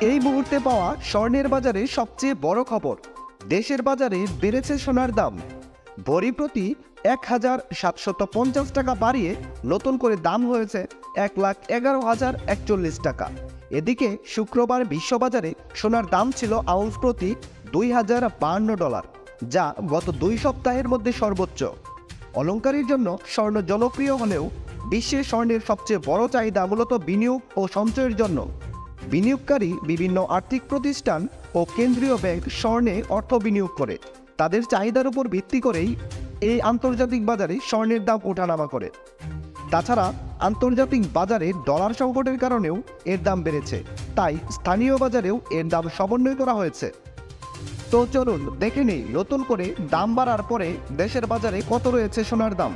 এই মুহূর্তে পাওয়া স্বর্ণের বাজারে সবচেয়ে বড় খবর। দেশের বাজারে বেড়েছে সোনার দাম। ভরি প্রতি এক হাজার সাতশত পঞ্চাশ টাকা বাড়িয়ে নতুন করে দাম হয়েছে এক লাখ এগারো হাজার একচল্লিশ টাকা। এদিকে শুক্রবার বিশ্ববাজারে সোনার দাম ছিল আউন্স প্রতি দুই হাজার বাহান্ন ডলার, যা গত দুই সপ্তাহের মধ্যে সর্বোচ্চ। অলংকারের জন্য স্বর্ণ জনপ্রিয় হলেও বিশ্বে স্বর্ণের সবচেয়ে বড় চাহিদা মূলত বিনিয়োগ ও সঞ্চয়ের জন্য। বিনিয়োগকারী বিভিন্ন আর্থিক প্রতিষ্ঠান ও কেন্দ্রীয় ব্যাংক স্বর্ণে অর্থ বিনিয়োগ করে। তাদের চাহিদার উপর ভিত্তি করেই এই আন্তর্জাতিক বাজারে স্বর্ণের দাম ওঠানামা করে। তাছাড়া আন্তর্জাতিক বাজারে ডলার সংকটের কারণেও এর দাম বেড়েছে। তাই স্থানীয় বাজারেও এর দাম সমন্বয় করা হয়েছে। তো চলুন দেখে নেই নতুন করে দাম বাড়ার পরে দেশের বাজারে কত রয়েছে সোনার দাম।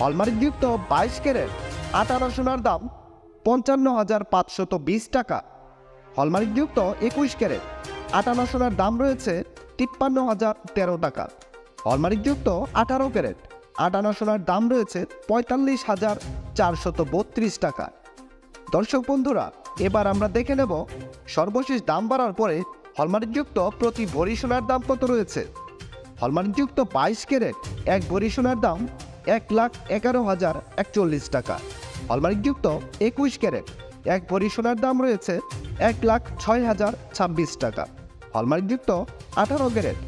হলমার্কযুক্ত বাইশ ক্যারেট আঠারো সোনার দাম পঞ্চান্ন হাজার পাঁচশত বিশ টাকা। হলমার্কযুক্ত একুশ ক্যারেট। আটান্ন সোনার দাম রয়েছে তিপ্পান্ন হাজার তেরো টাকা। হলমার্কযুক্ত আঠারো ক্যারেট। আটান্ন সোনার দাম রয়েছে পঁয়তাল্লিশ হাজার চারশত বত্রিশ টাকা। দর্শক বন্ধুরা, এবার আমরা দেখে নেব সর্বশেষ দাম বাড়ার পরে হলমার্কযুক্ত প্রতি ভরি সোনার দাম কত রয়েছে। হলমার্কযুক্ত বাইশ ক্যারেট, এক ভরি সোনার দাম এক লাখ এগারো হাজার একচল্লিশ টাকা। হলমার্কযুক্ত একুশ ক্যারেট। এক ভরি সোনার দাম রয়েছে এক লাখ ছয় হাজার ছাব্বিশ টাকা। হলমার্কযুক্ত আঠারো ক্যারেট।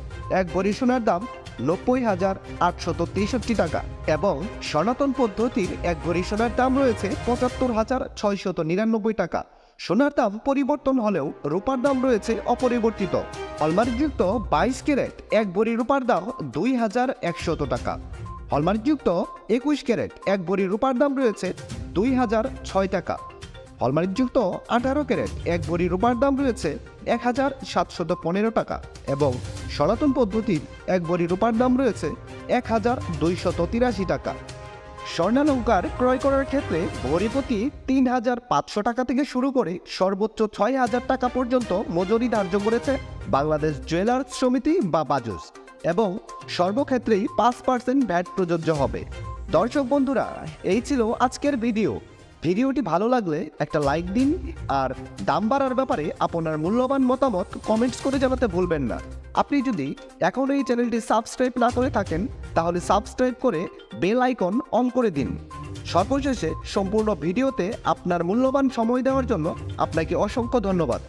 এক ভরি সোনার দাম নব্বই হাজার আটশত তেষট্টি টাকা এবং সনাতন পদ্ধতির এক ভরি সোনার দাম রয়েছে পঁচাত্তর হাজার ছয়শত নিরানব্বই টাকা। সোনার দাম পরিবর্তন হলেও রূপার দাম রয়েছে অপরিবর্তিত। হলমার্কযুক্ত বাইশ ক্যারেট। এক ভরি রূপার দাম দুই হাজার একশত টাকা। হলমার্কযুক্ত একুশ ক্যারেট। এক ভরি রূপার দাম রয়েছে দুই হাজার ছয় টাকা। হলমার্কযুক্ত আঠারো ক্যারেট, এক ভরি রূপার দাম রয়েছে এক হাজার সাতশত পনেরো টাকা এবং সনাতন পদ্ধতির এক ভরি রূপার দাম রয়েছে এক হাজার দুইশত তিরাশি টাকা। স্বর্ণালঙ্কার ক্রয় করার ক্ষেত্রে ভরি প্রতি তিন হাজার পাঁচশো টাকা থেকে শুরু করে সর্বোচ্চ ছয় হাজার টাকা পর্যন্ত মজুরি ধার্য করেছে বাংলাদেশ জুয়েলার্স সমিতি বা বাজুস এবং সর্বক্ষেত্রেই পাঁচ পার্সেন্ট ভ্যাট প্রযোজ্য হবে। দর্শক বন্ধুরা, এই ছিল আজকের ভিডিও। ভিডিওটি ভালো লাগলে একটা লাইক দিন আর দাম বাড়ার ব্যাপারে আপনার মূল্যবান মতামত কমেন্টস করে জানাতে ভুলবেন না। আপনি যদি এখন এই চ্যানেলটি সাবস্ক্রাইব না করে থাকেন, তাহলে সাবস্ক্রাইব করে বেল আইকন অন করে দিন। সর্বশেষে সম্পূর্ণ ভিডিওতে আপনার মূল্যবান সময় দেওয়ার জন্য আপনাকে অসংখ্য ধন্যবাদ।